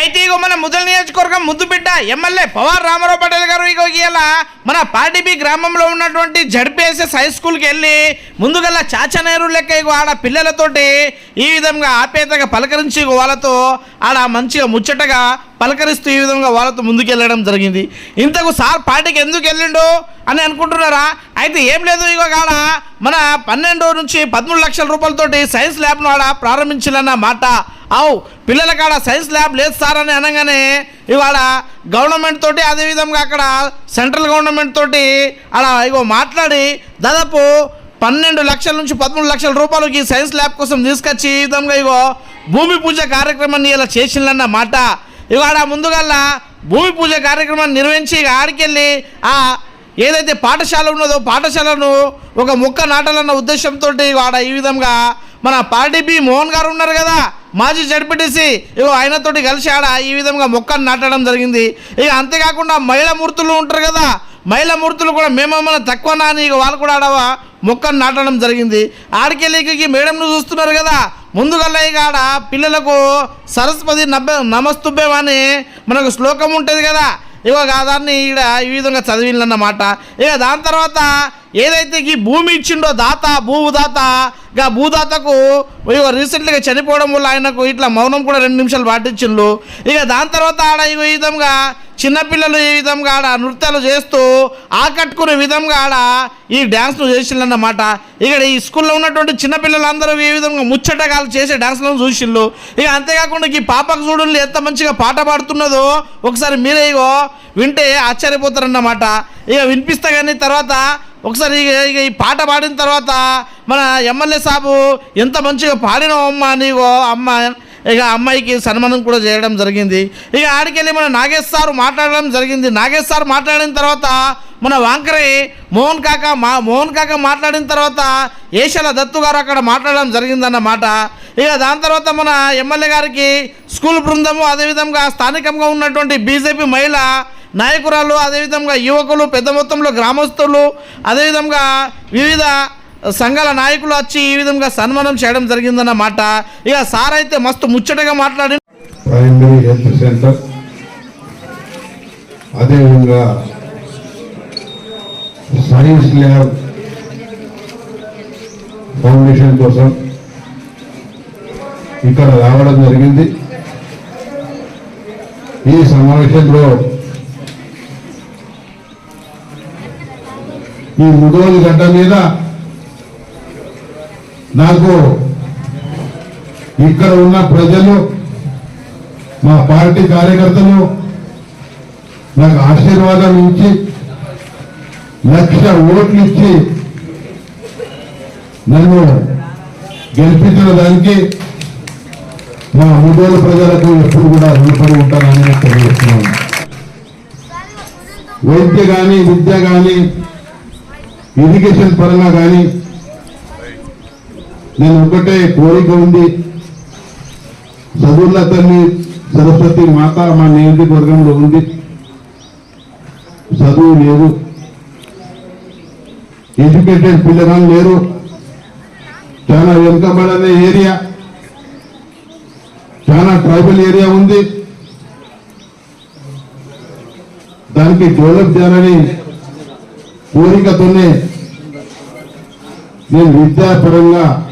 అయితే ఇగో మన ముదల నియోజకవర్గం ముద్దుబిడ్డ ఎమ్మెల్యే పవార్ రామారావు పటేల్ గారు ఇగో ఇలా మన పాటిబి గ్రామంలో ఉన్నటువంటి జడ్పీఎస్ఎస్ హై స్కూల్కి వెళ్ళి ముందుగల్లా చాచనేరు లెక్క ఇగో ఆడ పిల్లలతోటి ఈ విధంగా ఆప్యాయతగా పలకరించి వాళ్ళతో ఆడ మంచిగా ముచ్చటగా పలకరిస్తూ ఈ విధంగా వాళ్ళతో ముందుకెళ్ళడం జరిగింది. ఇంతకు సార్ పార్టీకి ఎందుకు వెళ్ళిండు అని అనుకుంటున్నారా? అయితే ఏం లేదు ఇగో కాడ మన పన్నెండు నుంచి పదమూడు లక్షల రూపాయలతోటి సైన్స్ ల్యాబ్ను ఆడ ప్రారంభించాలన్న మాట. అవు పిల్లల కాడ సైన్స్ ల్యాబ్ లేదు సార్ అని అనగానే ఇవాళ గవర్నమెంట్ తోటి అదేవిధంగా అక్కడ సెంట్రల్ గవర్నమెంట్ తోటి అలా ఇగో మాట్లాడి దాదాపు పన్నెండు లక్షల నుంచి పదమూడు లక్షల రూపాయలకి ఈ సైన్స్ ల్యాబ్ కోసం తీసుకొచ్చి ఈ విధంగా ఇగో భూమి పూజ కార్యక్రమాన్ని ఇలా చేసిందన్న మాట. ఇవాళ ముందుగల్లా భూమి పూజ కార్యక్రమాన్ని నిర్వహించి ఆడికెళ్ళి ఆ ఏదైతే పాఠశాల ఉన్నదో పాఠశాలను ఒక మొక్క నాటాలన్న ఉద్దేశంతో ఆడ ఈ విధంగా మన పార్టీ బి మోహన్ గారు ఉన్నారు కదా. మాజీ జడ్పీటీసీ ఇగో ఆయనతోటి కలిసి ఆడ ఈ విధంగా మొక్కను నాటడం జరిగింది. ఇక అంతేకాకుండా మహిళా మూర్తులు ఉంటారు కదా మహిళా మూర్తులు కూడా మేమేమైనా తక్కువ నాని ఇక వాళ్ళు కూడా ఆడ మొక్కను నాటడం జరిగింది. ఆడకెళ్ళికి మేడంను చూస్తున్నారు కదా ముందుగల్లా ఇక ఆడ పిల్లలకు సరస్వతి నబ్బ నమస్తుభ్యం అని మనకు శ్లోకం ఉంటుంది కదా ఇగో దాన్ని ఈడ ఈ విధంగా చదివిందన్నమాట ఇక దాని తర్వాత ఏదైతే ఈ భూమి ఇచ్చిండో దాత భూదాత ఇక భూదాతకు ఇక రీసెంట్గా చనిపోవడం వల్ల ఆయనకు ఇట్లా మౌనం కూడా రెండు నిమిషాలు పాటించిండు ఇక దాని తర్వాత ఆడ ఈ విధంగా చిన్నపిల్లలు ఈ విధంగా ఆడ నృత్యాలు చేస్తూ ఆకట్టుకునే విధంగా ఆడ ఈ డ్యాన్స్ను చేసిండన్నమాట ఇక్కడ ఈ స్కూల్లో ఉన్నటువంటి చిన్నపిల్లలందరూ ఈ విధంగా ముచ్చటగాలు చేసే డ్యాన్స్లను చూసిండ్రు ఇక అంతేకాకుండా ఈ పాపకు చూడండి ఎంత మంచిగా పాట పాడుతున్నదో ఒకసారి మీరే ఇగో వింటే ఆశ్చర్యపోతారన్నమాట. ఇక వినిపిస్తా కానీ తర్వాత ఒకసారి ఇక ఇక ఈ పాట పాడిన తర్వాత మన ఎమ్మెల్యే సాబు ఎంత మంచిగా పాడినావు అమ్మ నీగో అమ్మ ఇక అమ్మాయికి సన్మానం కూడా చేయడం జరిగింది. ఇక ఆడికెళ్ళి మన నాగేష్ సార్ మాట్లాడడం జరిగింది. నాగేష్ సార్ మాట్లాడిన తర్వాత మన వాంకరే మోహన్ కాక మా మోహన్ కాక మాట్లాడిన తర్వాత ఏషల దత్తు గారు అక్కడ మాట్లాడడం జరిగిందన్నమాట. ఇక దాని తర్వాత మన ఎమ్మెల్యే గారికి స్కూల్ బృందము అదేవిధంగా స్థానికంగా ఉన్నటువంటి బీజేపీ మహిళ నాయకురాలు అదేవిధంగా యువకులు పెద్ద మొత్తంలో గ్రామస్తులు అదేవిధంగా వివిధ సంఘాల నాయకులు వచ్చి ఈ విధంగా సన్మానం చేయడం జరిగిందన్నమాట ఇక సార్ అయితే మస్తు ముచ్చటగా మాట్లాడి ప్రైమరీ హెల్త్ సెంటర్. అదేవిధంగా సైన్స్ ల్యాబ్ ఫౌండేషన్ కోసం ఇక్కడ రావడం జరిగింది. ఈ సమావేశంలో ఈ మూడు గంట మీద నాకు ఇక్కడ ఉన్న ప్రజలు మా పార్టీ కార్యకర్తలు నాకు ఆశీర్వాదం ఇచ్చి లక్ష ఓట్లు ఇచ్చి నన్ను గెలిపించిన దానికి మా ముదోలు ప్రజలకు ఎప్పుడు కూడా రుణపడి ఉంటానని నేను తెలియజేస్తున్నాను. వైద్య కానీ విద్య కానీ ఇరిగేషన్ పరంగా కానీ నేను ఒకటే కోరిక ఉంది. చదువుల తల్లి సరస్వతి మాత మా నియోజకవర్గంలో ఉంది. చదువు లేదు. ఎడ్యుకేటెడ్ పిల్లగాళ్ళు లేరు. చాలా వెనుకబడనే ఏరియా. చాలా ట్రైబల్ ఏరియా ఉంది. దానికి డెవలప్ చేయాలని కోరికతోనే నేను విద్యాపరంగా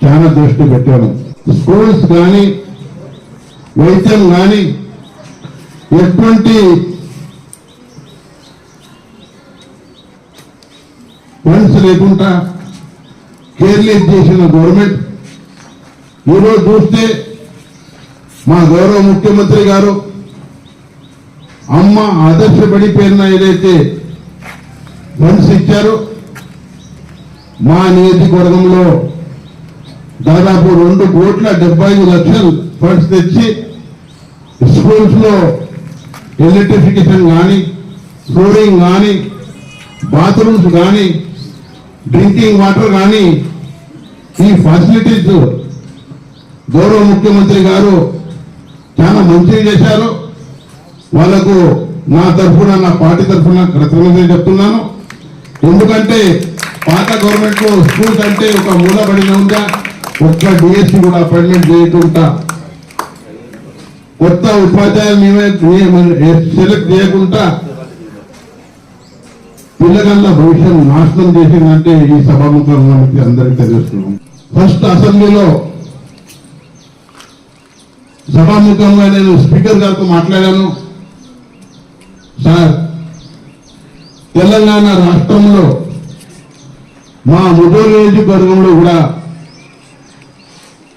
చాలా దృష్టి పెట్టాను. స్కూల్స్ కానీ వైద్యం కానీ ఎటువంటి ఫండ్స్ లేకుండా కేర్లెస్ చేసిన గవర్నమెంట్ ఈరోజు చూస్తే మా గౌరవ ముఖ్యమంత్రి గారు అమ్మ ఆదర్శపడి పేరున ఏదైతే ఫండ్స్ ఇచ్చారో మా నియోజకవర్గంలో దాదాపు రెండు కోట్ల డెబ్బై ఐదు లక్షలు ఫండ్స్ తెచ్చి స్కూల్స్లో ఎలక్ట్రిఫికేషన్ కానీ ఫ్లోరింగ్ కానీ బాత్రూమ్స్ కానీ డ్రింకింగ్ వాటర్ కానీ ఈ ఫెసిలిటీస్ గౌరవ ముఖ్యమంత్రి గారు చాలా మంచిగా చేశారు. వాళ్ళకు నా తరఫున నా పార్టీ తరఫున కృతజ్ఞతలు చెప్తున్నాను. ఎందుకంటే పాత గవర్నమెంట్లో స్కూల్స్ అంటే ఒక మూలబడిన ఉందా? ఒక్క డిఎస్సి కూడా అపాయింట్మెంట్ చేయకుండా కొత్త ఉపాధ్యాయులు సెలెక్ట్ చేయకుండా పిల్లగాళ్ళ భవిష్యత్తు నాశనం చేసిందంటే ఈ సభాముఖంగా మీకు అందరికీ తెలుస్తున్నాం ఫస్ట్ అసెంబ్లీలో సభాముఖంగా నేను స్పీకర్ గారితో మాట్లాడాను. సార్ తెలంగాణ రాష్ట్రంలో మా ముదోలు నియోజకవర్గంలో కూడా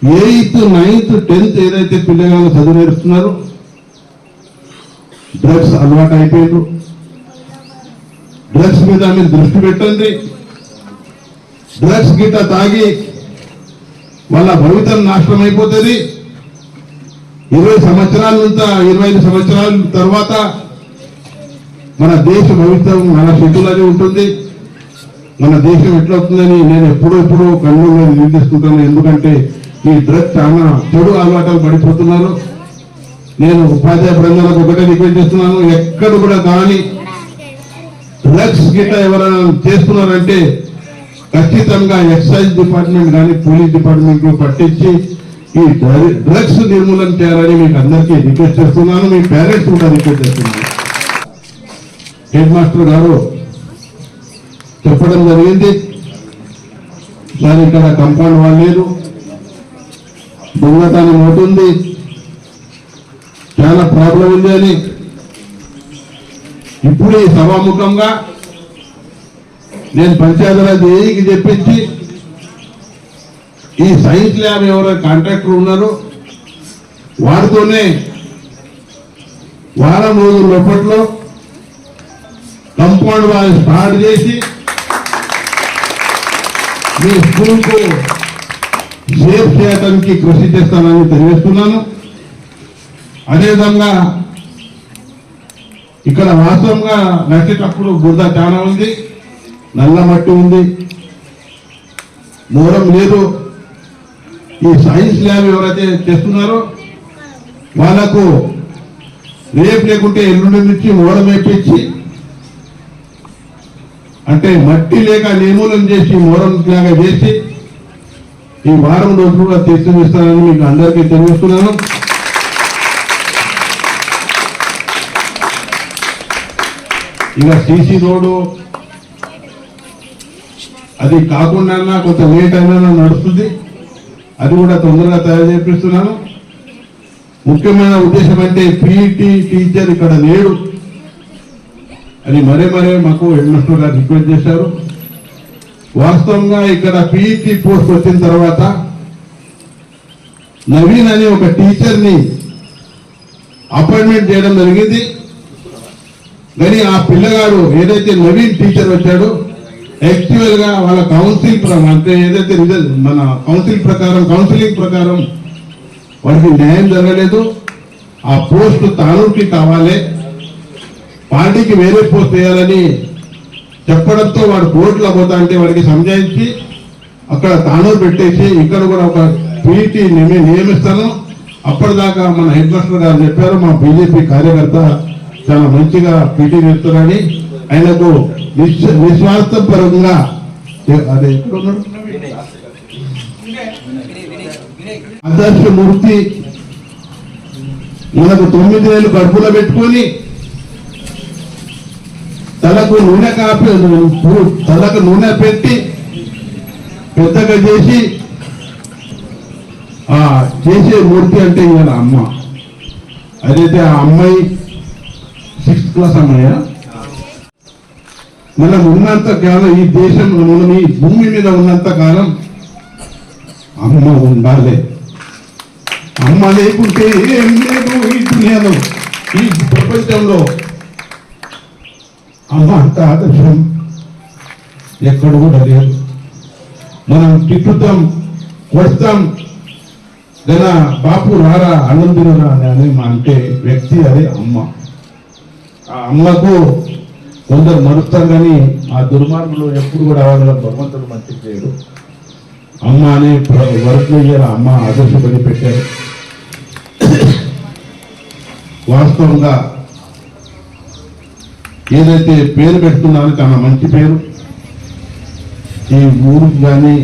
ఎయిత్ నైన్త్ టెన్త్ ఏదైతే పిల్లగాళ్ళు చదువు నేర్పుతున్నారో డ్రగ్స్ అలవాటు అయిపోయారు డ్రగ్స్ మీద మీరు దృష్టి పెట్టండి. డ్రగ్స్ గిట్ట తాగి వాళ్ళ భవితం నాశనం అయిపోతుంది. ఇరవై సంవత్సరాల నుంచి ఇరవై ఐదు సంవత్సరాల తర్వాత మన దేశ భవిష్యత్తు మన చేతుల్లోనే ఉంటుంది. మన దేశం ఎట్లవుతుందని నేను ఎప్పుడో ఎప్పుడో కళ్ళు నిందిస్తుంటాను. ఎందుకంటే ఈ డ్రగ్ చాలా చెడు అలవాటాలు పడిపోతున్నారు. నేను ఉపాధ్యాయ బృందాలకు ఒకటే రిక్వెస్ట్ చేస్తున్నాను ఎక్కడ కూడా కానీ డ్రగ్స్ గిట్ట ఎవరైనా చేస్తున్నారంటే ఖచ్చితంగా ఎక్సైజ్ డిపార్ట్మెంట్ కానీ పోలీస్ డిపార్ట్మెంట్ పట్టించి ఈ డ్రగ్స్ నిర్మూలన చేయాలని మీకు అందరికీ రిక్వెస్ట్ చేస్తున్నాను. మీ పేరెంట్స్ కూడా రిక్వెస్ట్ చేస్తున్నాను హెడ్ మాస్టర్ గారు చెప్పడం జరిగింది. సార్ ఇక్కడ కంపౌండ్ వాళ్ళు లేదు దొంగతనం అవుతుంది. చాలా ప్రాబ్లం ఉంది అని ఇప్పుడు ఈ సభాముఖంగా నేను పంచాయతీరాజ్ ఏఈకి చెప్పించి ఈ సైన్స్ ల్యాబ్ ఎవరైనా కాంట్రాక్టర్ ఉన్నారో. వారితోనే వారం రోజుల లోపట్లో కంపౌండ్ వాళ్ళు స్టార్ట్ చేసి మీ స్కూల్కు సేఫ్ చేయడానికి కృషి చేస్తానని తెలియజేస్తున్నాను. అదేవిధంగా ఇక్కడ వాస్తవంగా నడిచేటప్పుడు బురద చాలా ఉంది నల్ల మట్టి ఉంది. మూలం లేదు. ఈ సైన్స్ ల్యాబ్ ఎవరైతే చేస్తున్నారో వాళ్ళకు రేపు లేకుంటే ఎల్లుండి నుంచి మూలం వేపించి అంటే మట్టి లేక నిర్మూలన చేసి మూలం లాగా చేసి ఈ వారం రోజులు కూడా తీర్చిస్తానని మీకు అందరికీ తెలియజేస్తున్నాను. ఇక సీసీ రోడ్డు అది కాకుండా కొంత లేట్ అయినా నడుస్తుంది. అది కూడా తొందరగా తయారు చేపిస్తున్నాను. ముఖ్యమైన ఉద్దేశం అంటే పీఈటీ టీచర్ ఇక్కడ లేడు. అని మరే మరే మాకు హెడ్ మాస్టర్ గారు రిక్వెస్ట్ చేశారు. వాస్తవంగా ఇక్కడ పీఈటీ పోస్ట్ వచ్చిన తర్వాత నవీన్ అనే ఒక టీచర్ని అపాయింట్మెంట్ చేయడం జరిగింది. కానీ ఆ పిల్లగాడు ఏదైతే నవీన్ టీచర్ వచ్చాడో యాక్చువల్గా వాళ్ళ కౌన్సిల్ అంటే ఏదైతే మన కౌన్సిల్ ప్రకారం కౌన్సిలింగ్ ప్రకారం వాడికి న్యాయం జరగలేదు. ఆ పోస్ట్ తాలూకి కావాలి. పార్టీకి వేరే పోస్ట్ వేయాలని చెప్పడంతో వాడు కోర్టులో పోతా అంటే వాడికి సంజాయించి అక్కడ తాను పెట్టేసి ఇక్కడ కూడా ఒక పీటీ నియమిస్తాను అప్పటిదాకా మన హెడ్ మాస్టర్ గారు చెప్పారు మా బీజేపీ కార్యకర్త చాలా మంచిగా పీటీ చేస్తున్నారని ఆయనకు నిశ్చ- నిస్వార్థపరంగా అదే ఆదర్శమూర్తి మనకు తొమ్మిది వేలు కడుపులో పెట్టుకొని తలకు నూనె కాపి తలకు నూనె పెట్టి పెద్దగా చేసి ఆ చేసే మూర్తి అంటే ఇవాళ అమ్మ. అదైతే ఆ అమ్మాయి సిక్స్త్ క్లాస్ అమ్మాయ? మనం ఉన్నంత కాలం ఈ దేశంలో మనం ఈ భూమి మీద ఉన్నంత కాలం అమ్మ ఉండాలి. అమ్మ లేకుంటే ఏం లేదు ఈ దునియాలో ఈ ప్రపంచంలో. అమ్మ అంత ఆదర్శం. ఎక్కడ కూడా లేదు. మనం తిట్టుతాం కొడతాం. జన బాపు రారా అన్నం తినరా అని అని అంటే వ్యక్తి అదే అమ్మ. ఆ అమ్మకు కొందరు మరుస్తారు కానీ ఆ దుర్మార్గులు ఎప్పుడు కూడా వాళ్ళ భగవంతుడు మంచి చేయడు. అమ్మ అనే వరకు అమ్మ ఆదర్శపడి పెట్టారు. వాస్తవంగా ఏదైతే పేరు పెడుతున్నారో చాలా మంచి పేరు. ఈ ఊరికి కానీ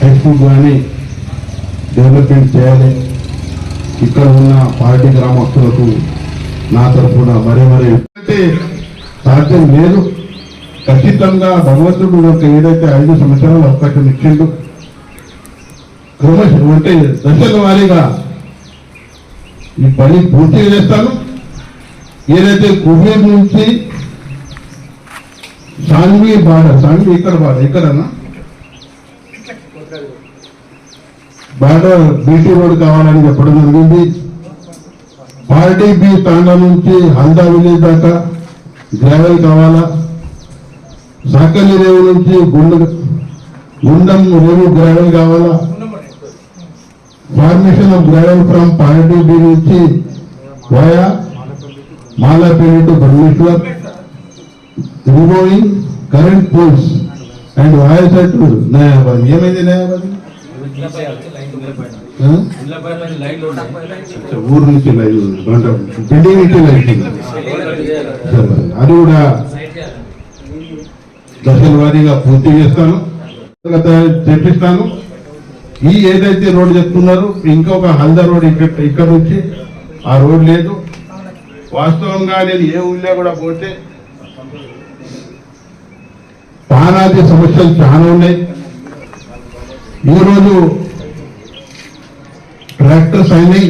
హైస్కూల్ కానీ డెవలప్మెంట్ చేయాలి. ఇక్కడ ఉన్న పార్టీ గ్రామస్తులకు నా తరఫున మరీ మరీ సాధ్యం లేదు ఖచ్చితంగా భగవంతుడు యొక్క ఏదైతే ఐదు సంవత్సరాలు అవకాశం ఇచ్చిండు క్రమశ అంటే దశల వారీగా ఈ పని పూర్తి చేస్తాను. ఏదైతే కుబీర్ నుంచి సాన్వి బాడ సాన్వి ఇక్కడ బాడ ఇక్కడన్నా బాడ బీటీ రోడ్ కావాలని చెప్పడం జరిగింది. పార్టీ బి తాండా నుంచి హల్దా విలేజ్ దాకా గ్రావెల్ కావాలా? సాకల్లి రేవు నుంచి గుండు గుండం రేవు గ్రావెల్ కావాలా? Formation of gravel from party B నుంచి via Malapalli to Bhubaneswar. Removing current poles and via set న్యాయవాది ఏమైంది న్యాయవాది ఊరు నుంచి లైవ్ బిల్డింగ్ నుంచి లైవ్ అది కూడా దశల వారీగా పూర్తి చేస్తాను. తెప్పిస్తాను. ఈ ఏదైతే రోడ్డు చెప్తున్నారో ఇంకొక హల్దా రోడ్ ఇక్కడ ఇక్కడ నుంచి ఆ రోడ్ లేదు. వాస్తవంగా నేను ఏ ఊళ్ళో కూడా పోతే పానాది సమస్యలు చాలా ఉన్నాయి. ఈరోజు ట్రాక్టర్స్ అయినాయి